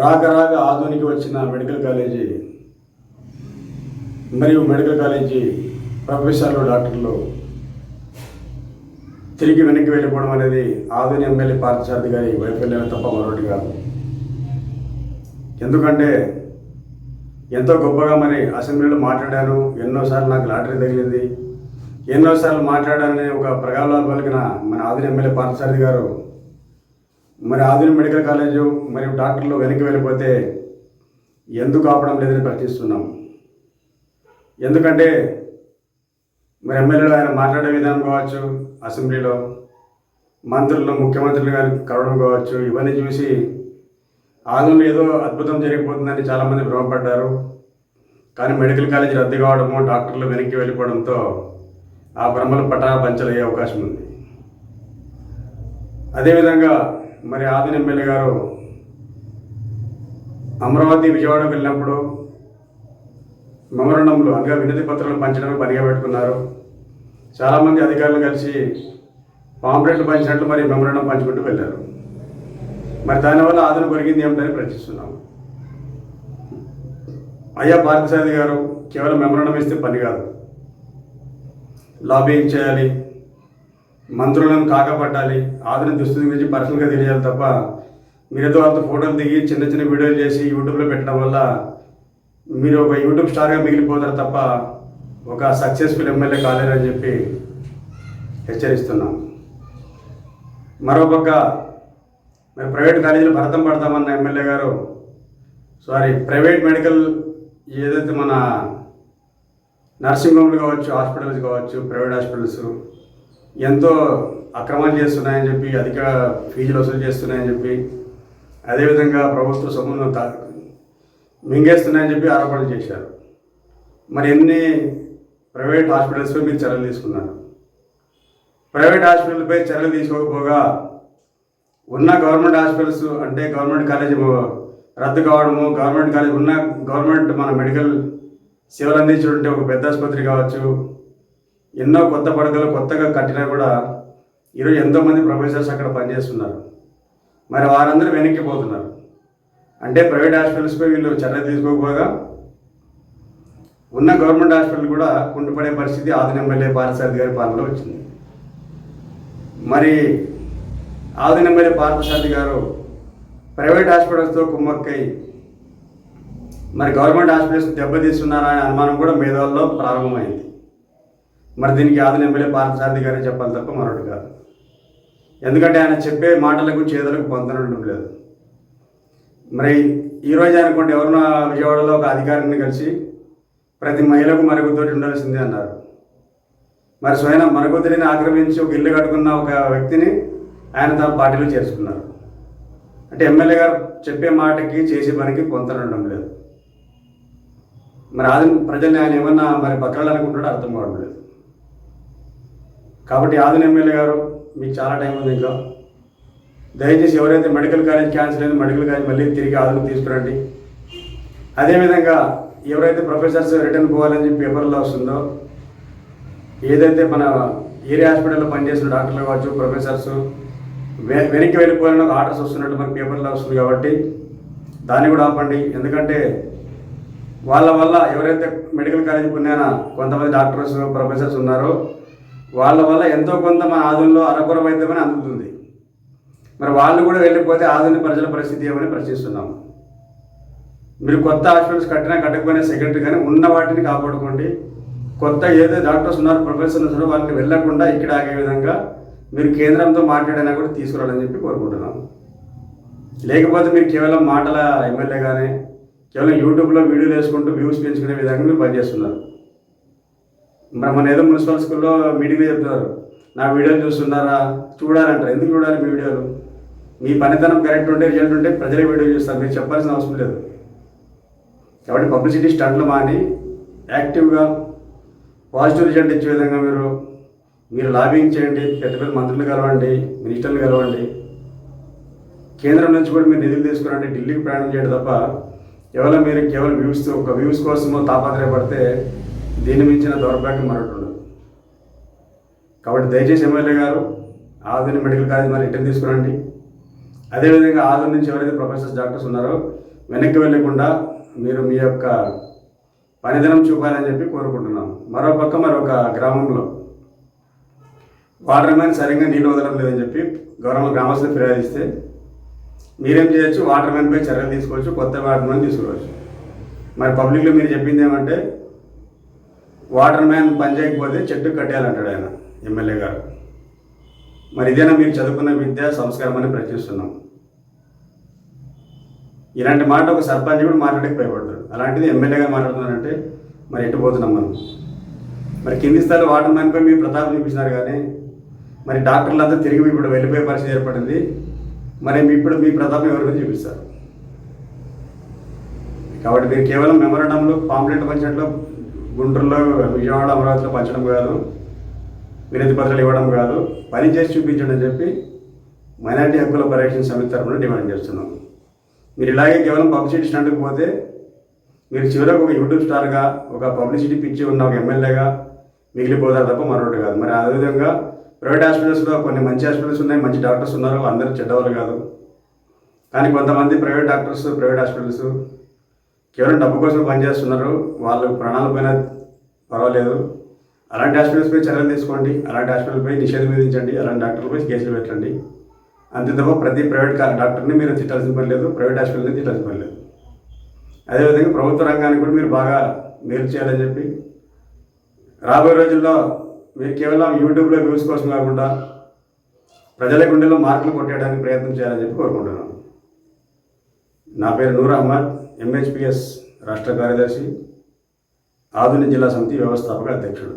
రాక రాక ఆధునిక వచ్చిన మెడికల్ కాలేజీ మరియు మెడికల్ కాలేజీ ప్రొఫెసర్లు డాక్టర్లు తిరిగి వెనక్కి వెళ్ళిపోవడం అనేది ఆధుని ఎమ్మెల్యే పార్థసారథి గారి వైఫల్యం తప్ప మరొకటి కాదు. ఎందుకంటే ఎంతో గొప్పగా మరి అసెంబ్లీలో మాట్లాడాను ఎన్నోసార్లు నాకు లాటరీ తగిలింది. ఎన్నోసార్లు మాట్లాడాలని ఒక ప్రగాఢాలు పలికిన మన ఆదిన ఎమ్మెల్యే పార్థసారథి గారు మరి ఆధునిక మెడికల్ కాలేజు మరియు డాక్టర్లు వెనక్కి వెళ్ళిపోతే ఎందుకు ఆపడం లేదని ప్రశ్నిస్తున్నాం. ఎందుకంటే మరి ఎమ్మెల్యేలు ఆయన మాట్లాడే విధానం కావచ్చు అసెంబ్లీలో మంత్రులు ముఖ్యమంత్రులు గారు కలవడం కావచ్చు ఇవన్నీ చూసి ఆదంలో ఏదో అద్భుతం జరిగిపోతుందని చాలామంది భ్రమపడ్డారు. కానీ మెడికల్ కాలేజీ రద్దు కావడము డాక్టర్లు వెనక్కి వెళ్ళిపోవడంతో ఆ భ్రమలు పటా పంచలయ్యే అవకాశం ఉంది. అదేవిధంగా మరి ఆదిన ఎమ్మెల్యే గారు అమరావతి విజయవాడకు వెళ్ళినప్పుడు మెమరణంలో అనగా వినతి పత్రాలు పంచడానికి పనిగా పెట్టుకున్నారు. చాలామంది అధికారులు కలిసి పాంప్లెట్లు పంచినట్లు మరి మెమరణం పంచుకుంటూ వెళ్ళారు. మరి దానివల్ల ఆదరణ పెరిగింది ఏమిటని ప్రశ్నిస్తున్నాం. అయ్యా పార్థసారథి గారు కేవలం మెమరణం ఇస్తే పని కాదు. లాబింగ్ చేయాలి? మంత్రులను కాకపట్టాలి. ఆదరణ దుస్థితి గురించి పర్సనల్గా తెలియాలి తప్ప మీరేదో అంత ఫోటోలు దిగి చిన్న చిన్న వీడియోలు చేసి యూట్యూబ్లో పెట్టడం వల్ల మీరు ఒక యూట్యూబ్ స్టార్గా మిగిలిపోతారు తప్ప ఒక సక్సెస్ఫుల్ ఎమ్మెల్యే కాలేరని చెప్పి హెచ్చరిస్తున్నాం. మరోపక్క మరి ప్రైవేట్ కాలేజీలో భరతం పడతామన్న ఎమ్మెల్యే గారు సారీ ప్రైవేట్ మెడికల్ ఏదైతే మన నర్సింగ్ హోమ్లు కావచ్చు హాస్పిటల్స్ కావచ్చు ప్రైవేట్ హాస్పిటల్స్ ఎంతో అక్రమాలు చేస్తున్నాయని చెప్పి అధిక ఫీజులు వసూలు చేస్తున్నాయని చెప్పి అదేవిధంగా ప్రభుత్వ సొమ్మును తా- మింగేస్తున్నాయని చెప్పి ఆరోపణలు చేశారు. మరి ఎన్ని ప్రైవేట్ హాస్పిటల్స్పై మీరు చర్యలు తీసుకున్నారు? ప్రైవేట్ హాస్పిటల్పై చర్యలు తీసుకోకపోగా ఉన్న గవర్నమెంట్ హాస్పిటల్స్ అంటే గవర్నమెంట్ కాలేజీ రద్దు కావడము గవర్నమెంట్ కాలేజ్ ఉన్న గవర్నమెంట్ మన మెడికల్ సేవలు అందించుంటే ఒక పెద్ద ఆసుపత్రి కావచ్చు ఎన్నో కొత్త పడకలు కొత్తగా కట్టినా కూడా ఈరోజు ఎంతోమంది ప్రొఫెసర్స్ అక్కడ పనిచేస్తున్నారు. మరి వారందరూ వెనక్కి పోతున్నారు. అంటే ప్రైవేట్ హాస్పిటల్స్పై వీళ్ళు చర్య తీసుకోకపోగా ఉన్న గవర్నమెంట్ హాస్పిటల్ కూడా కుంటుపడే పరిస్థితి ఆదిన ఎమ్మెల్యే పార్థసారథి గారి పాలనలో వచ్చింది. మరి ఆదిన ఎమ్మెల్యే పార్థసారథి గారు ప్రైవేట్ హాస్పిటల్స్తో కుమ్మక్కై మరి గవర్నమెంట్ హాస్పిటల్స్ దెబ్బతీస్తున్నారా అనే అనుమానం కూడా మేధావుల్లో ప్రారంభమైంది. మరి దీనికి ఆదిన ఎమ్మెల్యే పార్థసారథి గారే చెప్పాలి తప్ప మరొకటి కాదు. ఎందుకంటే ఆయన చెప్పే మాటలకు చేతులకు పొందనడం లేదు. మరి ఈరోజు అనుకోండి ఎవరన్నా విజయవాడలో ఒక అధికారిని కలిసి ప్రతి మహిళకు మరుగుదొడ్డి ఉండాల్సిందే అన్నారు. మరి స్వయం మరుగుదొడిని ఆక్రమించి ఒక ఇల్లు కట్టుకున్న ఒక వ్యక్తిని ఆయన తన పార్టీలో చేర్చుకున్నారు. అంటే ఎమ్మెల్యే గారు చెప్పే మాటకి చేసే పనికి పొంతనడం లేదు. మరి ఆది ప్రజల్ని ఆయన ఏమన్నా మరి బతకాలి అర్థం కావడం లేదు. కాబట్టి ఆదిన ఎమ్మెల్యే గారు మీకు చాలా టైం ఉంది ఇంకా. దయచేసి ఎవరైతే మెడికల్ కాలేజ్ క్యాన్సిల్ అయిందో మెడికల్ కాలేజ్ మళ్ళీ తిరిగి ఆదరణ తీసుకురండి. అదేవిధంగా ఎవరైతే ప్రొఫెసర్స్ రిటర్న్ పోవాలని చెప్పి పేపర్లో వస్తుందో ఏదైతే మన ఏరియా హాస్పిటల్లో పనిచేసిన డాక్టర్లు కావచ్చు ప్రొఫెసర్స్ వెనక్కి వెళ్ళిపోయిన ఆర్డర్స్ వస్తున్నట్టు మన పేపర్లో వస్తుంది కాబట్టి దాన్ని కూడా ఆపండి. ఎందుకంటే వాళ్ళ వల్ల ఎవరైతే మెడికల్ కాలేజ్ పుణ్యాన కొంతమంది డాక్టర్స్ ప్రొఫెసర్స్ ఉన్నారో వాళ్ళ వల్ల ఎంతో కొంత మన ఆధునలో అరకొర వైద్యమని అందుతుంది. మరి వాళ్ళు కూడా వెళ్ళిపోతే ఆధునిక ప్రజల పరిస్థితి ఏమని ప్రశ్నిస్తున్నాము? మీరు కొత్త హాస్పిటల్స్ కట్టినా కట్టకపోయినా సెక్రటరీ కానీ ఉన్న వాటిని కాపాడుకోండి. కొత్త ఏదో డాక్టర్స్ ఉన్నారో ప్రొఫెసర్స్ ఉన్నారో వాళ్ళని వెళ్ళకుండా ఇక్కడ ఆగే విధంగా మీరు కేంద్రంతో మాట్లాడినా కూడా తీసుకురాలని చెప్పి కోరుకుంటున్నాము. లేకపోతే మీరు కేవలం మాటల ఎమ్మెల్యేగానే కేవలం యూట్యూబ్లో వీడియోలు వేసుకుంటూ వ్యూస్ పెంచుకునే విధంగా మీరు పనిచేస్తున్నారు. మన ఏదో మున్సిపల్ స్కూల్లో మీటింగ్లో చెప్తున్నారు. నా వీడియోలు చూస్తున్నారా? చూడాలంటారు. ఎందుకు చూడాలి మీ వీడియోలు? మీ పనితనం కరెక్ట్ ఉంటే రిజల్ట్ ఉంటే ప్రజలే వీడియో చూస్తారు. మీరు చెప్పాల్సిన అవసరం లేదు. కాబట్టి పబ్లిసిటీ స్టంట్లు మాని యాక్టివ్గా పాజిటివ్ రిజల్ట్ ఇచ్చే విధంగా మీరు మీరు లాబింగ్ చేయండి. పెద్ద పెద్ద మంత్రులు కలవండి మినిస్టర్లు కలవండి. కేంద్రం నుంచి కూడా మీరు నిధులు తీసుకురండి. ఢిల్లీకి ప్రయాణం చేయడం తప్ప కేవలం మీరు కేవలం వ్యూస్ ఒక వ్యూస్ కోసమో తాపత్రయపడితే దీన్ని మించిన దౌర్భాగ్యం మరొకటి ఉండదు. కాబట్టి దయచేసి ఎమ్మెల్యే గారు ఆధునిక మెడికల్ కాలేజ్ మరి రిటర్న్ తీసుకురండి. అదేవిధంగా ఆదరణ నుంచి ఎవరైతే ప్రొఫెసర్స్ డాక్టర్స్ ఉన్నారో వెనక్కి వెళ్ళకుండా మీరు మీ యొక్క పనిదినం చూపాలని చెప్పి కోరుకుంటున్నాం మరో పక్క మరొక గ్రామంలో వాటర్ మ్యాన్ సరిగ్గా నీళ్ళు వదలడం లేదని చెప్పి గవర్నమెంట్ గ్రామస్తులు ఫిర్యాదు ఇస్తే మీరేం చేయొచ్చు? వాటర్ మ్యాన్పై చర్యలు తీసుకోవచ్చు కొత్త వాటర్ మ్యాన్ తీసుకోవచ్చు మరి పబ్లిక్లో మీరు చెప్పింది ఏమంటే వాటర్ మ్యాన్ పని చేయకపోతే చెట్టు కట్టేయాలంటాడు ఆయన ఎమ్మెల్యే గారు. మరి ఇదేనా మీరు చదువుకున్న విద్య సంస్కారం అని ప్రశ్నిస్తున్నాం. ఇలాంటి మాట ఒక సర్పంచ్ కూడా మాట్లాడక భయపడతాడు. అలాంటిది ఎమ్మెల్యేగా మాట్లాడుతున్నారంటే మరి ఎటు పోతున్నాం మనం? మరి కింది స్థాయిలో వాటర్ మ్యాన్పై మీరు ప్రతాపం చూపించినారు కానీ మరి డాక్టర్లంతా తిరిగి ఇప్పుడు వెళ్ళిపోయే పరిస్థితి ఏర్పడింది. మరి మీ ఇప్పుడు మీ ప్రతాపం ఎవరి మీద చూపిస్తారు? కాబట్టి మీరు కేవలం మెమోరండంలో పాంప్లెట్ పంచడంలో గుంటూరులో విజయవాడ అమరావతిలో పంచడం కాదు వినతి పత్రాలు ఇవ్వడం కాదు పని చేసి చూపించండి అని చెప్పి మైనార్టీ హక్కుల పరిరక్షణ సమితి తరఫున డిమాండ్ చేస్తున్నాం. మీరు ఇలాగే కేవలం పబ్లిసిటీ స్టంట్కి పోతే మీరు చివరకు ఒక యూట్యూబ్ స్టార్గా ఒక పబ్లిసిటీ పిచ్చి ఉన్న ఒక ఎమ్మెల్యేగా మిగిలిపోతారు తప్ప మరొకటి కాదు. మరి అదేవిధంగా ప్రైవేట్ హాస్పిటల్స్లో కొన్ని మంచి హాస్పిటల్స్ ఉన్నాయి మంచి డాక్టర్స్ ఉన్నారు అందరూ చెడ్డవాళ్ళు కాదు. కానీ కొంతమంది ప్రైవేట్ డాక్టర్స్ ప్రైవేట్ హాస్పిటల్స్ కేవలం డబ్బు కోసం పనిచేస్తున్నారు. వాళ్ళు ప్రాణాలపైన పర్వాలేదు. అలాంటి హాస్పిటల్స్పై చర్యలు తీసుకోండి. అలాంటి హాస్పిటల్పై నిషేధం విధించండి. అలాంటి డాక్టర్లపై కేసులు పెట్టండి. అంతే తప్ప ప్రతి ప్రైవేట్ కా- డాక్టర్ని మీరు తిట్టాల్సిన పని లేదు. ప్రైవేట్ హాస్పిటల్ని తిట్టాల్సిన పని లేదు. అదేవిధంగా ప్రభుత్వ రంగానికి కూడా మీరు బాగా మేలు చేయాలని చెప్పి రాబోయే రోజుల్లో మీరు కేవలం యూట్యూబ్లో వ్యూస్ కోసం కాకుండా ప్రజల గుండెలో మార్కులు కొట్టేయడానికి ప్రయత్నం చేయాలని చెప్పి కోరుకుంటున్నాను. నా పేరు నూర్ అహ్మద్. ఎంహెచ్పిఎస్ రాష్ట్ర కార్యదర్శి ఆధునిక జిల్లా సమితి వ్యవస్థాపక అధ్యక్షుడు.